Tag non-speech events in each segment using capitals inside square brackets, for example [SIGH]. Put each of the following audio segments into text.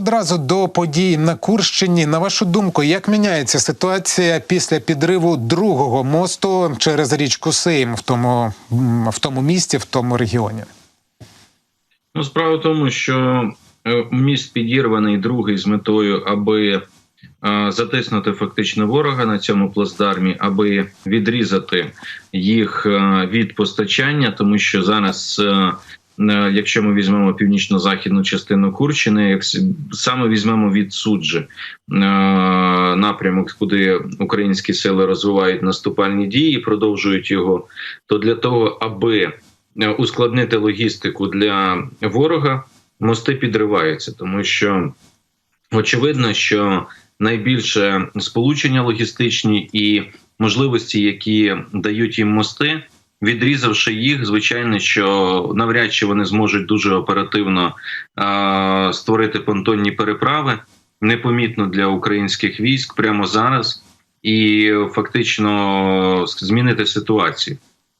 Одразу до подій на Курщині. На вашу думку, як міняється ситуація після підриву другого мосту через річку Сейм в тому, в тому місті, в тому регіоні? Ну, справа в тому, що е, міст підірваний другий з метою, аби е, затиснути фактично ворога на цьому плацдармі, аби відрізати їх е, від постачання, тому що зараз. Е, Якщо ми візьмемо північно-західну частину Курщини, як саме візьмемо від суджі е, напрямок, куди українські сили розвивають наступальні дії, продовжують його, то для того, аби е, ускладнити логістику для ворога, мости підриваються, тому що очевидно, що найбільше сполучення логістичні і можливості, які дають їм мости. Відрізавши їх, звичайно, що навряд чи вони зможуть дуже оперативно е, створити понтонні переправи непомітно для українських військ прямо зараз, і фактично змінити ситуацію.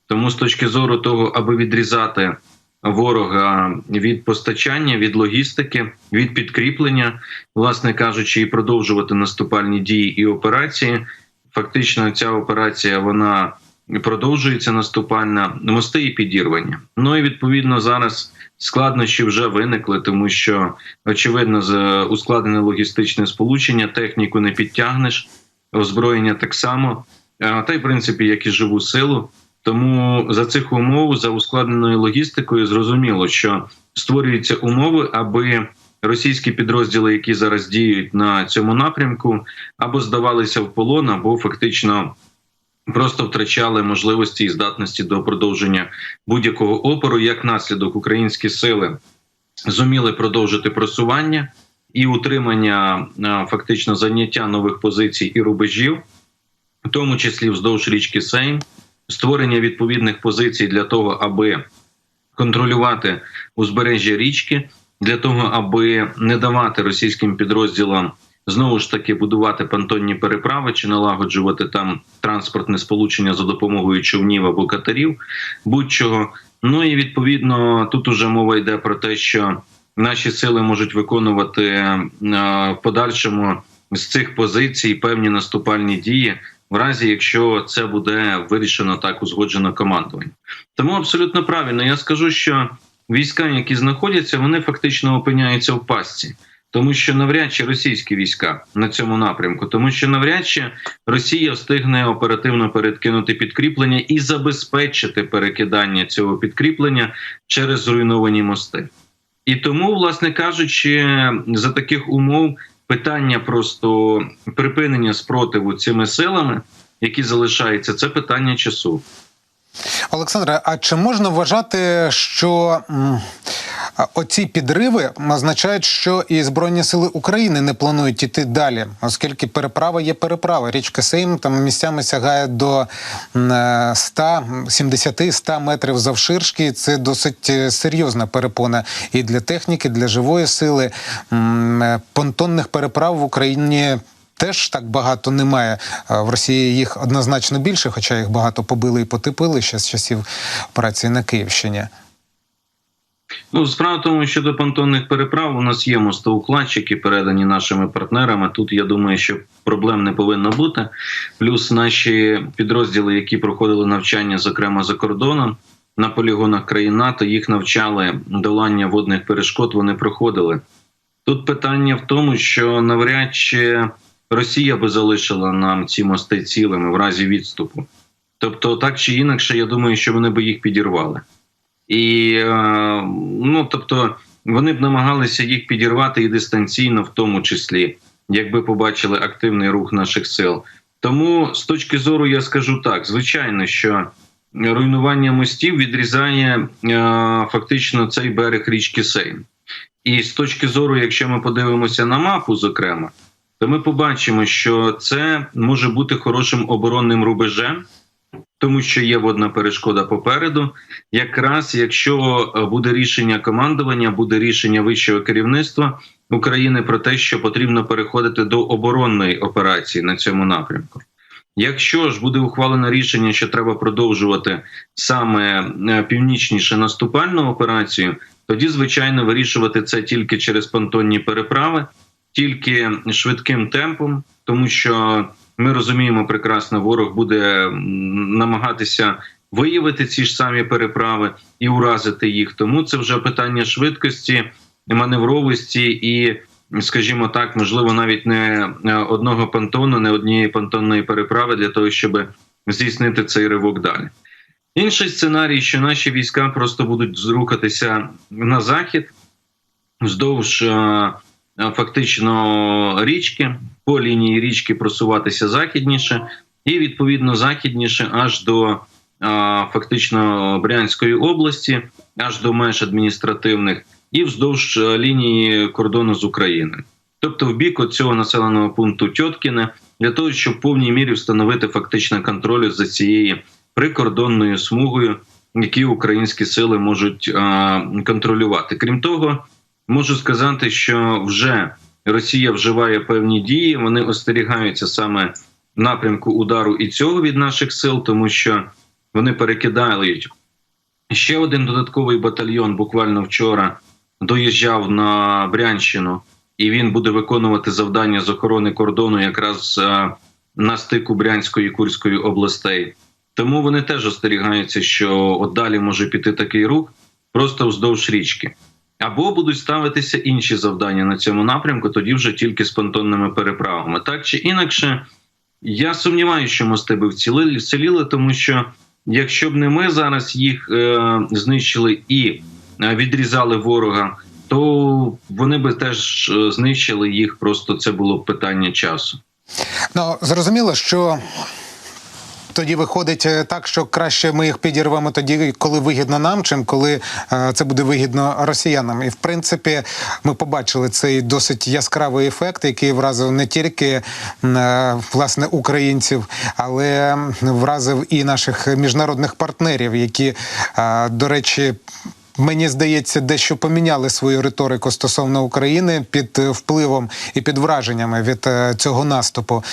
Тому з точки зору того, аби відрізати ворога від постачання, від логістики, від підкріплення, власне кажучи, і продовжувати наступальні дії і операції. Фактично, ця операція вона продовжується наступальна, мости і підірвання. Ну і відповідно зараз складнощі вже виникли, тому що очевидно, з ускладнене логістичне сполучення, техніку не підтягнеш, озброєння так само, та й в принципі, як і живу силу. Тому за цих умов, за ускладненою логістикою, зрозуміло, що створюються умови, аби російські підрозділи, які зараз діють на цьому напрямку, або здавалися в полон, або фактично просто втрачали можливості і здатності до продовження будь-якого опору. Як наслідок, українські сили зуміли продовжити просування і утримання фактично заняття нових позицій і рубежів, в тому числі вздовж річки Сейм, створення відповідних позицій для того, аби контролювати узбережжя річки, для того, аби не давати російським підрозділам знову ж таки будувати понтонні переправи чи налагоджувати там транспортне сполучення за допомогою човнів або катерів, будь-чого. Ну і відповідно тут уже мова йде про те, що наші сили можуть виконувати е, в подальшому з цих позицій певні наступальні дії. В разі, якщо це буде вирішено так узгоджено командуванням, тому абсолютно правильно. Я скажу, що війська, які знаходяться, вони фактично опиняються в пастці, тому що навряд чи російські війська на цьому напрямку, тому що навряд чи Росія встигне оперативно передкинути підкріплення і забезпечити перекидання цього підкріплення через зруйновані мости. І тому, власне кажучи, за таких умов питання просто припинення спротиву цими силами, які залишаються, це питання часу. Олександре, а чи можна вважати, що оці підриви означають, що і Збройні сили України не планують іти далі, оскільки переправа є переправа. Річка Сейм там місцями сягає до м, е, 100, метрів завширшки. Це досить е, серйозна перепона і для техніки, для живої сили. Е, Понтонних переправ в Україні теж так багато немає. В Росії їх однозначно більше, хоча їх багато побили і потопили ще з часів операції на Київщині. Ну, справа в тому, що до понтонних переправ у нас є мостоукладчики, передані нашими партнерами. Тут я думаю, що проблем не повинно бути. Плюс наші підрозділи, які проходили навчання, зокрема за кордоном на полігонах країн НАТО, їх навчали долання водних перешкод. Вони проходили. Тут питання в тому, що навряд чи Росія би залишила нам ці мости цілими в разі відступу. Тобто, так чи інакше, я думаю, що вони би їх підірвали. І е, ну тобто вони б намагалися їх підірвати і дистанційно, в тому числі, якби побачили активний рух наших сил. Тому з точки зору я скажу так: звичайно, що руйнування мостів відрізає е, фактично цей берег річки Сейм. І з точки зору, якщо ми подивимося на мапу, зокрема, то ми побачимо, що це може бути хорошим оборонним рубежем тому що є водна перешкода попереду. Якраз якщо е, буде рішення командування, буде рішення вищого керівництва України про те, що потрібно переходити до оборонної операції на цьому напрямку. Якщо ж буде ухвалено рішення, що треба продовжувати саме е, північніше наступальну операцію, тоді, звичайно, вирішувати це тільки через понтонні переправи, тільки швидким темпом, тому що ми розуміємо прекрасно, ворог буде намагатися виявити ці ж самі переправи і уразити їх. Тому це вже питання швидкості, маневровості і, скажімо так, можливо, навіть не е, одного понтону, не однієї понтонної переправи для того, щоб здійснити цей ривок далі. Інший сценарій, що наші війська просто будуть рухатися на захід вздовж е, фактично річки, по лінії річки просуватися західніше, і відповідно західніше аж до е, фактично Брянської області, аж до меж адміністративних, і вздовж е, лінії кордону з Україною. Тобто, в бік цього населеного пункту Тьоткіне, для того, щоб в повній мірі встановити фактично контроль за цією прикордонною смугою, які українські сили можуть контролювати. Крім того, можу сказати, що вже Росія вживає певні дії. Вони остерігаються саме напрямку удару і цього від наших сил, тому що вони перекидають ще один додатковий батальйон. Буквально вчора доїжджав на Брянщину, і він буде виконувати завдання з охорони кордону якраз на стику Брянської і Курської областей. Тому вони теж остерігаються, що от далі може піти такий рух просто вздовж річки. Або будуть ставитися інші завдання на цьому напрямку, тоді вже тільки з понтонними переправами. Так чи інакше, я сумніваюся, що мости би вціліли, тому що якщо б не ми зараз їх е, знищили і е, відрізали ворога, то вони би теж е, знищили їх. Просто це було б питання часу. Ну зрозуміло, що. Тоді виходить е, так, що краще ми їх підірвемо тоді, коли вигідно нам, чим коли е, це буде вигідно росіянам. І в принципі, ми побачили цей досить яскравий ефект, який вразив не тільки е, власне українців, але вразив і наших міжнародних партнерів, які, до речі. Мені здається, дещо поміняли свою риторику стосовно України під е, впливом і під враженнями від е, цього наступу.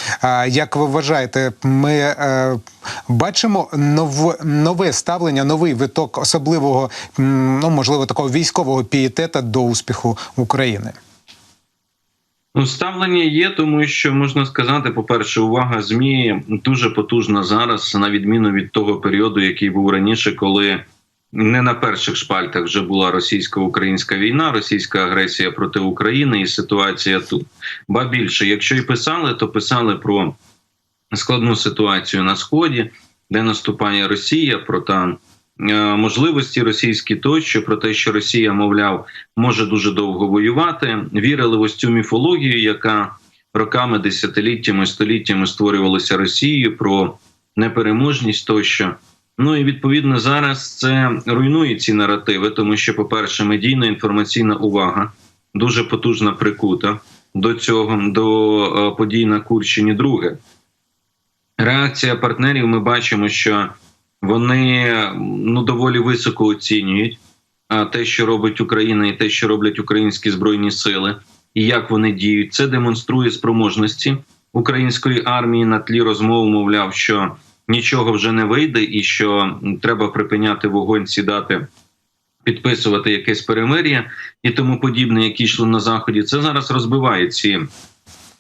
Як ви вважаєте, ми е, бачимо нов, нове ставлення, новий виток особливого, ну можливо, такого військового пієтета до успіху України? Ну, ставлення є, тому що можна сказати, по-перше, увага ЗМІ дуже потужна зараз, на відміну від того періоду, який був раніше, коли не на перших шпальтах вже була російсько-українська війна, російська агресія проти України і ситуація тут. Ба більше, якщо і писали, то писали про складну ситуацію на сході, де наступає Росія, про там е, можливості російські тощо, про те, що Росія, мовляв, може дуже довго воювати. Вірили в ось цю міфологію, яка роками, десятиліттями, століттями створювалася Росією про непереможність тощо. Ну і відповідно зараз це руйнує ці наративи, тому що, по-перше, медійна інформаційна увага дуже потужно прикута до цього, до е, подій на Курщині. Друге, реакція партнерів. Ми бачимо, що вони ну доволі високо оцінюють те, що робить Україна, і те, що роблять українські збройні сили, і як вони діють. Це демонструє спроможності української армії на тлі розмов, мовляв, що нічого вже не вийде, і що треба припиняти вогонь, сідати. Підписувати якесь перемир'я і тому подібне, які йшли на заході, це зараз розбиває ці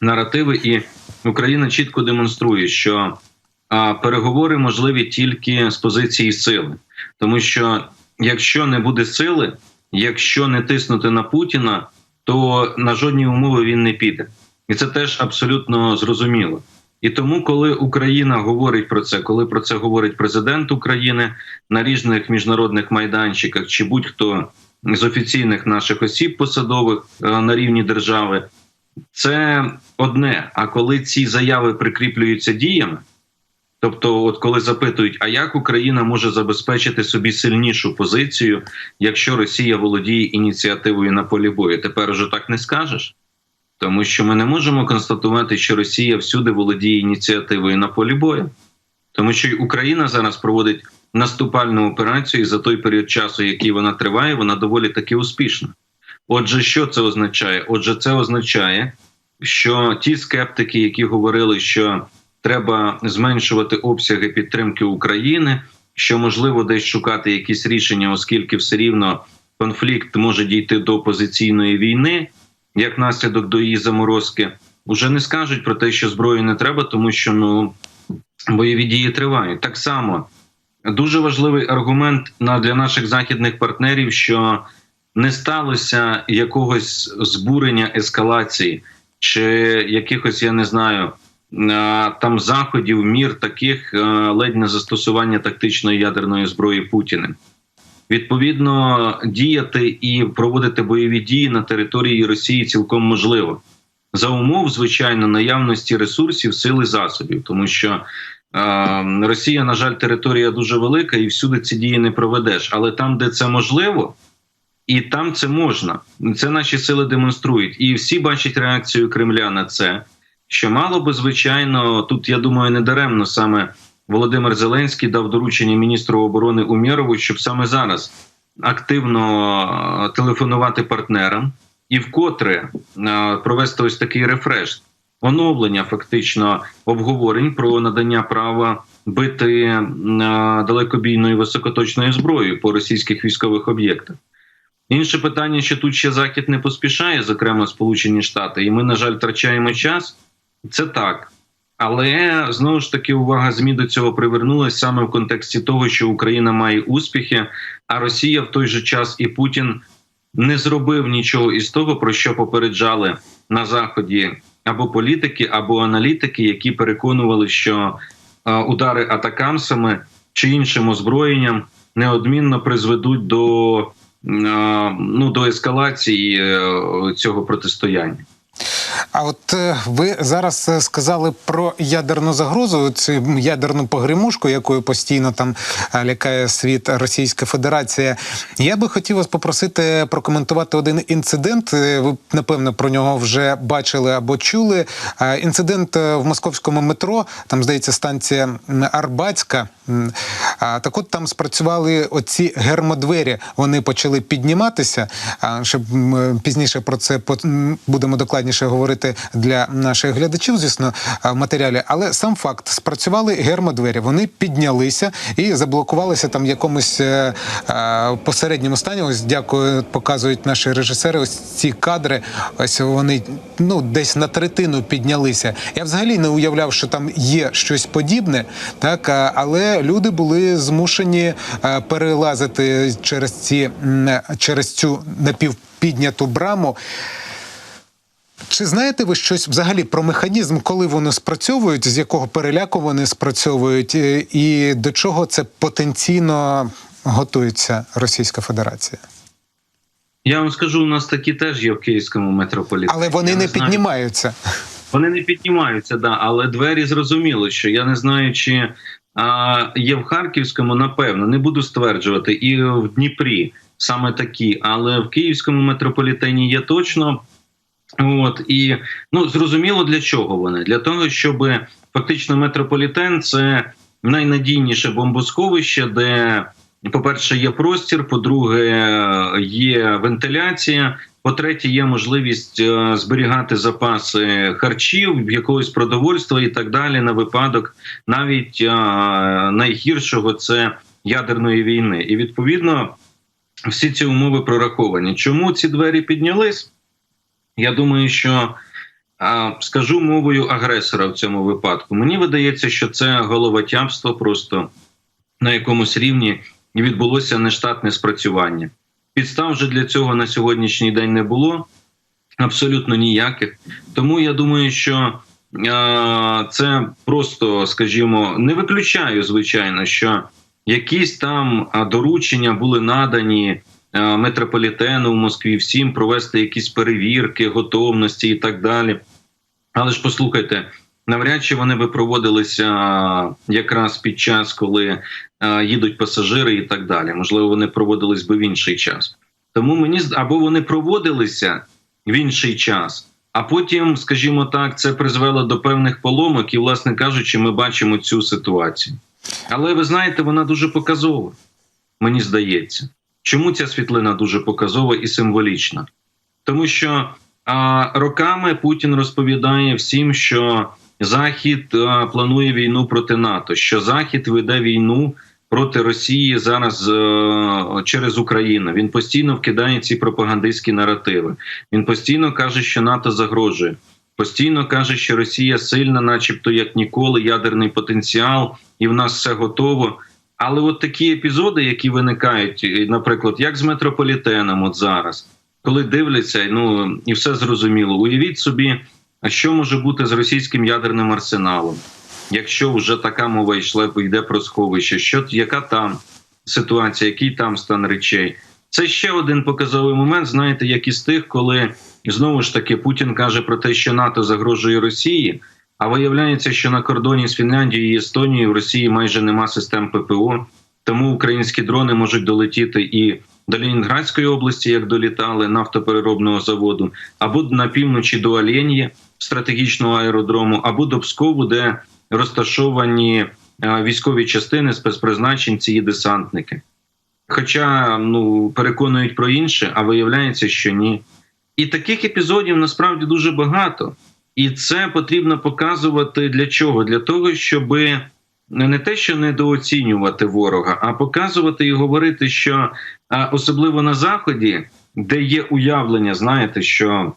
наративи, і Україна чітко демонструє, що а, переговори можливі тільки з позиції сили, тому що якщо не буде сили, якщо не тиснути на Путіна, то на жодні умови він не піде, і це теж абсолютно зрозуміло. І тому, коли Україна говорить про це, коли про це говорить президент України на різних міжнародних майданчиках, чи будь-хто з офіційних наших осіб посадових е, на рівні держави, це одне. А коли ці заяви прикріплюються діями, тобто, от коли запитують, а як Україна може забезпечити собі сильнішу позицію, якщо Росія володіє ініціативою на полі бою, тепер уже так не скажеш. Тому що ми не можемо констатувати, що Росія всюди володіє ініціативою на полі бою, тому що Україна зараз проводить наступальну операцію і за той період часу, який вона триває, вона доволі таки успішна. Отже, що це означає? Отже, це означає, що ті скептики, які говорили, що треба зменшувати обсяги підтримки України, що можливо десь шукати якісь рішення, оскільки все рівно конфлікт може дійти до позиційної війни, як наслідок до її заморозки, вже не скажуть про те, що зброї не треба, тому що ну бойові дії тривають. Так само дуже важливий аргумент на для наших західних партнерів, що не сталося якогось збурення ескалації чи якихось, я не знаю, там заходів, мір таких ледь не застосування тактичної ядерної зброї Путіним. Відповідно, діяти і проводити бойові дії на території Росії цілком можливо за умов, звичайно, наявності ресурсів, сили засобів, тому що е, Росія, на жаль, територія дуже велика, і всюди ці дії не проведеш. Але там, де це можливо, і там це можна. Це наші сили демонструють. І всі бачать реакцію Кремля на це. Що мало би, звичайно, тут я думаю, не даремно саме Володимир Зеленський дав доручення міністру оборони Умєрову, щоб саме зараз активно е, телефонувати партнерам і вкотре е, провести ось такий рефреш, оновлення фактично обговорень про надання права бити е, далекобійною високоточною зброєю по російських військових об'єктах. Інше питання, що тут ще захід не поспішає, зокрема Сполучені Штати, і ми, на жаль, втрачаємо час. Це так. Але знову ж таки увага змі до цього привернулася саме в контексті того, що Україна має успіхи, а Росія в той же час і Путін не зробив нічого із того, про що попереджали на заході або політики, або аналітики, які переконували, що е, удари атакамсами чи іншим озброєнням неодмінно призведуть до, е, ну, до ескалації е, цього протистояння. А от е, ви зараз е, сказали про ядерну загрозу, цю ядерну погремушку, якою постійно там е, лякає світ Російська Федерація. Я би хотів вас попросити прокоментувати один інцидент. Ви напевно про нього вже бачили або чули. Інцидент в московському метро, там здається, станція Арбатська. Так от там спрацювали оці гермодвері. Вони почали підніматися. Щоб пізніше про це будемо докладніше говорити для наших глядачів, звісно, в матеріалі. Але сам факт спрацювали гермодвері. Вони піднялися і заблокувалися там в якомусь е, е, посередньому стані. Ось дякую, показують наші режисери. Ось ці кадри. Ось вони ну десь на третину піднялися. Я взагалі не уявляв, що там є щось подібне, так але люди були змушені е, перелазити через ці через цю напівпідняту браму. Чи знаєте ви щось взагалі про механізм, коли вони спрацьовують, з якого переляку вони спрацьовують, е, і до чого це потенційно готується Російська Федерація? Я вам скажу, у нас такі теж є в київському метрополітені. Але вони Я не знаю. піднімаються. Вони не піднімаються, да, але двері зрозуміло, що я не знаю, чи а, є в Харківському, напевно, не буду стверджувати, і в Дніпрі саме такі, але в Київському метрополітені є точно. От і ну зрозуміло для чого вони? Для того, щоб фактично метрополітен це найнадійніше бомбосховище, де, по-перше, є простір, по-друге, є вентиляція. По-третє, є можливість е, зберігати запаси харчів, якогось продовольства і так далі на випадок навіть е, найгіршого це ядерної війни. І відповідно всі ці умови прораховані. Чому ці двері піднялись? Я думаю, що скажу мовою агресора в цьому випадку. Мені видається, що це головотябство просто на якомусь рівні відбулося нештатне спрацювання. Підстав вже для цього на сьогоднішній день не було абсолютно ніяких. Тому я думаю, що це просто, скажімо, не виключаю, звичайно, що якісь там доручення були надані метрополітену в Москві, всім провести якісь перевірки, готовності і так далі. Але ж послухайте, навряд чи вони би проводилися якраз під час, коли їдуть пасажири і так далі. Можливо, вони проводились би в інший час. Тому мені або вони проводилися в інший час, а потім, скажімо так, це призвело до певних поломок, і, власне кажучи, ми бачимо цю ситуацію. Але ви знаєте, вона дуже показова, мені здається. Чому ця світлина дуже показова і символічна? Тому що а, роками Путін розповідає всім, що Захід а, планує війну проти НАТО, що Захід веде війну проти Росії зараз е, через Україну. Він постійно вкидає ці пропагандистські наративи. Він постійно каже, що НАТО загрожує. Постійно каже, що Росія сильна, начебто як ніколи, ядерний потенціал, і в нас все готово. Але от такі епізоди, які виникають, наприклад, як з метрополітеном, от зараз, коли дивляться, ну і все зрозуміло. Уявіть собі, що може бути з російським ядерним арсеналом, якщо вже така мова йшла, йде про сховище, що яка там ситуація, який там стан речей? Це ще один показовий момент. Знаєте, як із тих, коли знову ж таки Путін каже про те, що НАТО загрожує Росії. А виявляється, що на кордоні з Фінляндією і Естонією в Росії майже нема систем ППО, тому українські дрони можуть долетіти і до Ленінградської області, як долітали нафтопереробного заводу, або на півночі до Оленії, стратегічного аеродрому, або до Пскову, де розташовані е, військові частини, спецпризначенці і десантники. Хоча ну переконують про інше, а виявляється, що ні. І таких епізодів насправді дуже багато. І це потрібно показувати для чого? Для того, щоб не те, що недооцінювати ворога, а показувати і говорити, що особливо на заході, де є уявлення, знаєте, що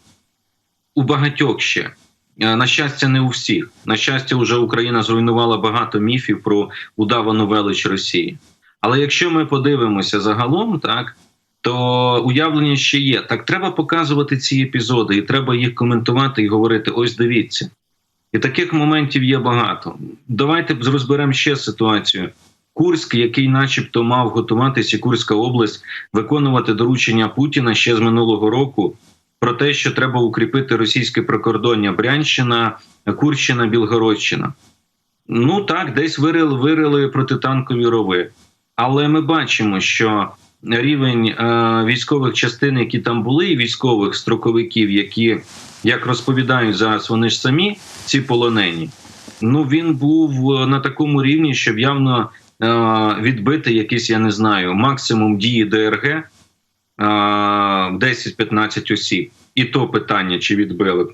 у багатьох ще. На щастя, не у всіх. На щастя, вже Україна зруйнувала багато міфів про удавану велич Росії. Але якщо ми подивимося загалом, так то уявлення ще є. Так треба показувати ці епізоди, і треба їх коментувати і говорити: ось дивіться. І таких моментів є багато. Давайте розберемо ще ситуацію. Курськ, який, начебто, мав готуватися, Курська область виконувати доручення Путіна ще з минулого року про те, що треба укріпити російське прикордоння Брянщина, Курщина, Білгородщина. Ну так, десь вирили, вирили протитанкові рови. Але ми бачимо, що рівень е, військових частин, які там були, і військових строковиків, які, як розповідають зараз, вони ж самі ці полонені. Ну він був на такому рівні, щоб явно е, відбити якийсь, я не знаю, максимум дії ДРГ е, 10-15 осіб, і то питання, чи відбили.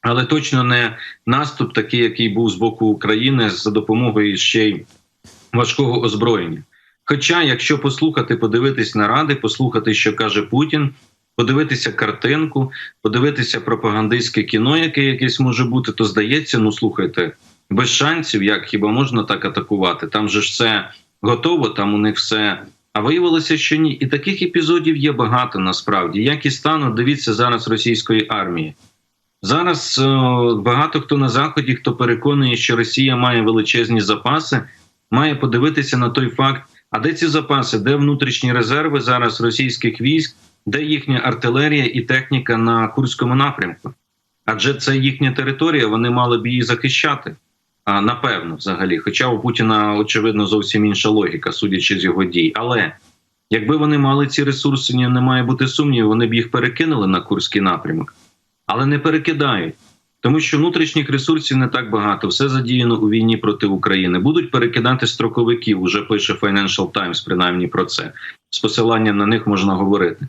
Але точно не наступ, такий, який був з боку України за допомогою ще й важкого озброєння. Хоча, якщо послухати, подивитись наради, послухати, що каже Путін, подивитися картинку, подивитися пропагандистське кіно, яке якесь може бути, то здається, ну слухайте, без шансів, як хіба можна так атакувати? Там же ж все готово, там у них все. А виявилося, що ні. І таких епізодів є багато насправді. Як і стану, дивіться зараз російської армії. Зараз е, багато хто на заході, хто переконує, що Росія має величезні запаси, має подивитися на той факт, а де ці запаси, де внутрішні резерви зараз російських військ, де їхня артилерія і техніка на Курському напрямку? Адже це їхня територія, вони мали б її захищати. А напевно, взагалі. Хоча у Путіна очевидно зовсім інша логіка, судячи з його дій. Але якби вони мали ці ресурси, не має бути сумнівів, вони б їх перекинули на Курський напрямок, але не перекидають. Тому що внутрішніх ресурсів не так багато, все задіяно у війні проти України. Будуть перекидати строковиків. Уже пише Financial Times, принаймні про це. З посиланням на них можна говорити.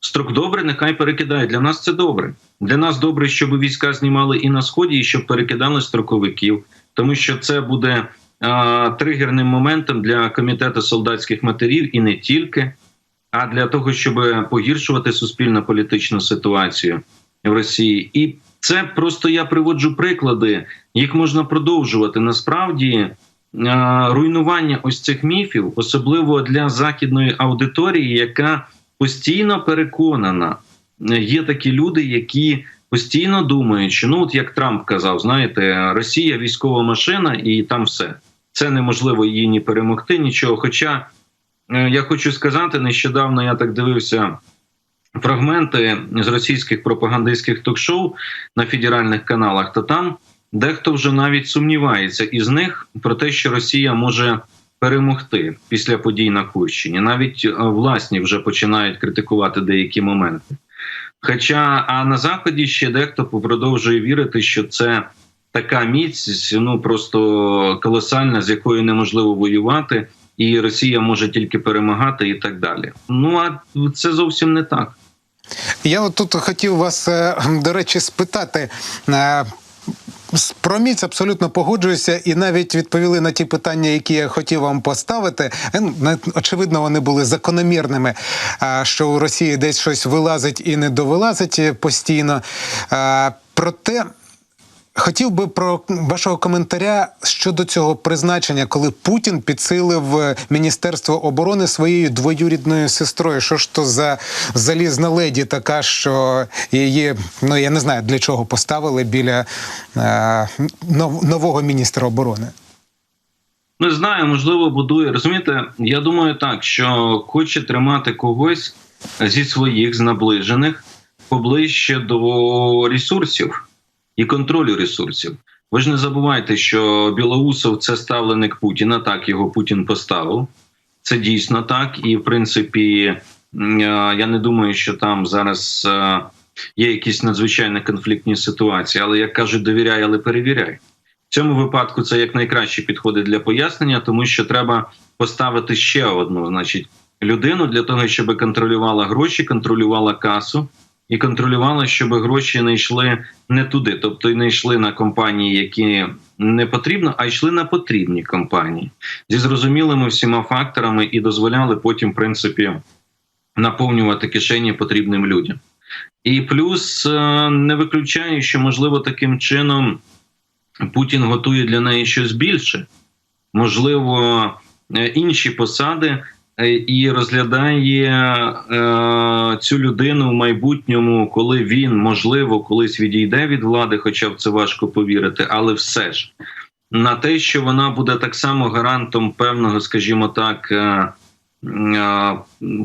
Строк добре, нехай перекидають. Для нас це добре. Для нас добре, щоб війська знімали і на сході, і щоб перекидали строковиків, тому що це буде а, тригерним моментом для комітету солдатських матерів і не тільки, а для того, щоб погіршувати суспільно-політичну ситуацію в Росії. І це просто я приводжу приклади, їх можна продовжувати. Насправді е, руйнування ось цих міфів, особливо для західної аудиторії, яка постійно переконана. Е, Є такі люди, які постійно думають, що ну от як Трамп казав, знаєте, Росія військова машина, і там все це неможливо її ні перемогти, нічого. Хоча е, я хочу сказати, нещодавно я так дивився фрагменти з російських пропагандистських ток-шоу на федеральних каналах, то там дехто вже навіть сумнівається із них про те, що Росія може перемогти після подій на Курщині. Навіть е, власні вже починають критикувати деякі моменти. Хоча а на заході ще дехто продовжує вірити, що це така міць, ну просто колосальна, з якою неможливо воювати, і Росія може тільки перемагати, і так далі. Ну а це зовсім не так. Я от тут хотів вас, е, до речі, спитати. е, Про міць абсолютно погоджуюся, і навіть відповіли на ті питання, які я хотів вам поставити. Е, ну, Очевидно, вони були закономірними, що у Росії десь щось вилазить і не довилазить постійно. Проте. Хотів би про вашого коментаря щодо цього призначення, коли Путін підсилив е, Міністерство оборони своєю двоюрідною сестрою. Що ж то за залізна леді така, що її ну я не знаю для чого поставили біля е, нового міністра оборони. Не знаю, можливо, будує. Розумієте, я думаю так, що хоче тримати когось зі своїх з наближених поближче до ресурсів і контролю ресурсів. Ви ж не забувайте, що Білоусов це ставленик Путіна. Так його Путін поставив. Це дійсно так. І в принципі, е, я не думаю, що там зараз е, є якісь надзвичайно конфліктні ситуації. Але як кажуть, довіряй, але перевіряй. В цьому випадку це як найкраще підходить для пояснення, тому що треба поставити ще одну, значить, людину для того, щоб контролювала гроші, контролювала касу і контролювала, щоб гроші не йшли не туди, тобто не йшли на компанії, які не потрібно, а йшли на потрібні компанії. Зі зрозумілими всіма факторами і дозволяли потім, в принципі, наповнювати кишені потрібним людям. І плюс е, не виключаю, що можливо таким чином Путін готує для неї щось більше, можливо, е, інші посади, і розглядає е, цю людину в майбутньому, коли він можливо колись відійде від влади, хоча в це важко повірити, але все ж на те, що вона буде так само гарантом певного, скажімо так. е, е,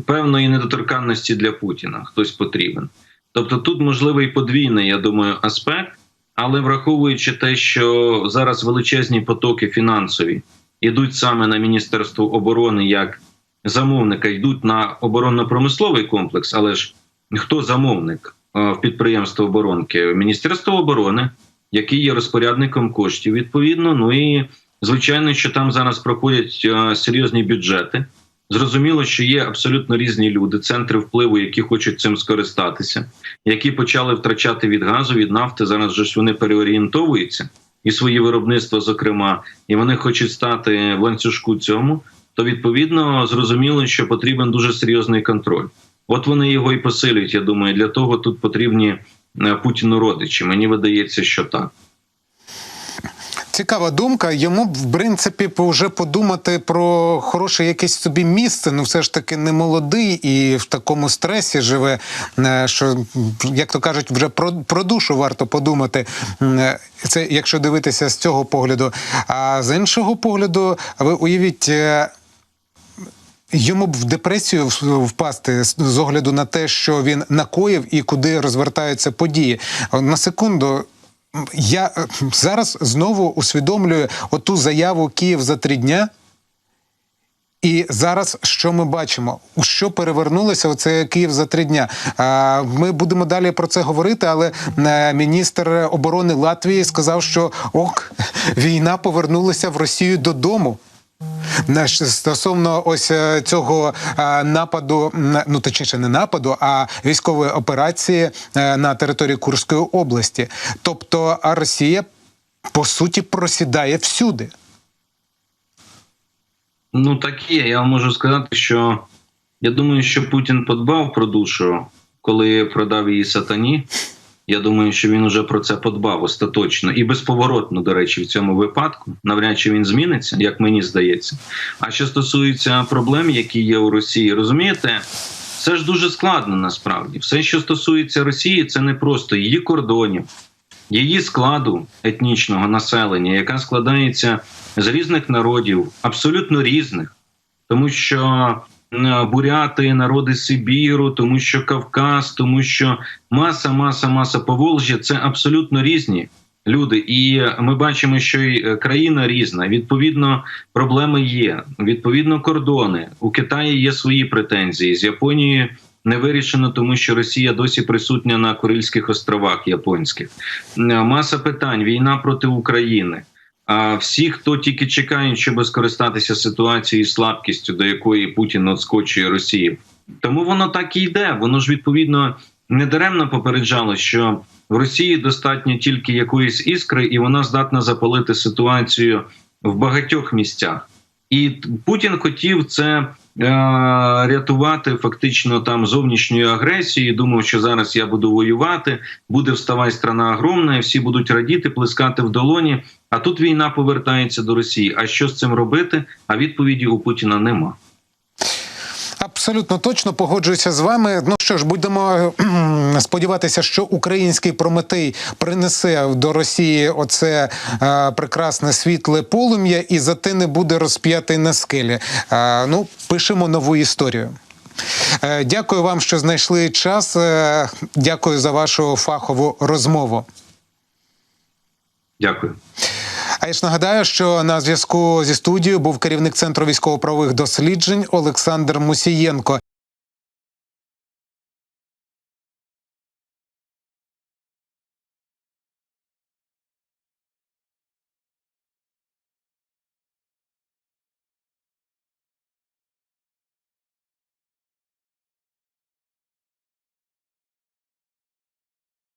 Певної недоторканності для Путіна хтось потрібен. Тобто тут можливий подвійний, я думаю, аспект. Але враховуючи те, що зараз величезні потоки фінансові йдуть саме на Міністерство оборони як замовника, йдуть на оборонно-промисловий комплекс, але ж хто замовник е, в підприємство оборонки? Міністерство оборони, який є розпорядником коштів, відповідно. Ну і звичайно, що там зараз проходять е, серйозні бюджети. Зрозуміло, що є абсолютно різні люди, центри впливу, які хочуть цим скористатися, які почали втрачати від газу, від нафти. Зараз же ж вони переорієнтовуються і свої виробництва, зокрема, і вони хочуть стати в ланцюжку цьому. То відповідно зрозуміло, що потрібен дуже серйозний контроль. От вони його і посилюють. Я думаю, для того тут потрібні е, Путіну родичі. Мені видається, що так. Цікава думка. Йому в принципі вже подумати про хороше якесь собі місце. Ну, все ж таки не молодий і в такому стресі живе. е, Що як то кажуть, вже про, про душу варто подумати. Е, Це якщо дивитися з цього погляду. А з іншого погляду, ви уявіть. Йому б в депресію впасти з з огляду на те, що він накоїв і куди розвертаються події. На секунду. Я е, зараз знову усвідомлюю оту заяву Київ за три дня. І зараз що ми бачимо? У що перевернулося оце Київ за три дня? Ми будемо далі про це говорити, але е, міністр оборони Латвії сказав, що ок, [LAUGHS] війна повернулася в Росію додому. Стосовно ось е, цього е, нападу, ну точніше не нападу, а військової операції е, на території Курської області. Тобто Росія по суті просідає всюди. Ну так є. Я вам можу сказати, що я думаю, що Путін подбав про душу, коли продав її сатані. Я думаю, що він уже про це подбав остаточно і безповоротно, до речі, в цьому випадку. Навряд чи він зміниться, як мені здається. А що стосується проблем, які є у Росії, розумієте, це ж дуже складно насправді. Все, що стосується Росії, це не просто її кордонів, її складу етнічного населення, яка складається з різних народів, абсолютно різних, тому що буряти, народи Сибіру, тому що Кавказ, тому що маса, маса, маса Поволжя це абсолютно різні люди. І ми бачимо, що і е, країна різна. Відповідно, проблеми є. Відповідно, кордони у Китаї є свої претензії з Японією. Не вирішено, тому що Росія досі присутня на Курильських островах японських. Е, Маса питань: війна проти України. А всі, хто тільки чекають, щоб скористатися ситуацією і слабкістю, до якої Путін отскочує Росію. Тому воно так і йде. Воно ж відповідно недаремно попереджали, що в Росії достатньо тільки якоїсь іскри, і вона здатна запалити ситуацію в багатьох місцях. І Путін хотів це е, рятувати фактично там зовнішньою агресією. Думав, що зараз я буду воювати, буде вставай страна огромна, і всі будуть радіти, плескати в долоні. А тут війна повертається до Росії. А що з цим робити? А відповіді у Путіна нема. Абсолютно точно погоджуюся з вами. Ну що ж, будемо сподіватися, що український Прометей принесе до Росії оце е, прекрасне світле полум'я і за те не буде розп'ятий на скелі. Е, ну, пишемо нову історію. Е, дякую вам, що знайшли час. Е, дякую за вашу фахову розмову. Дякую. А я ж нагадаю, що на зв'язку зі студією був керівник центру військово-правових досліджень Олександр Мусієнко.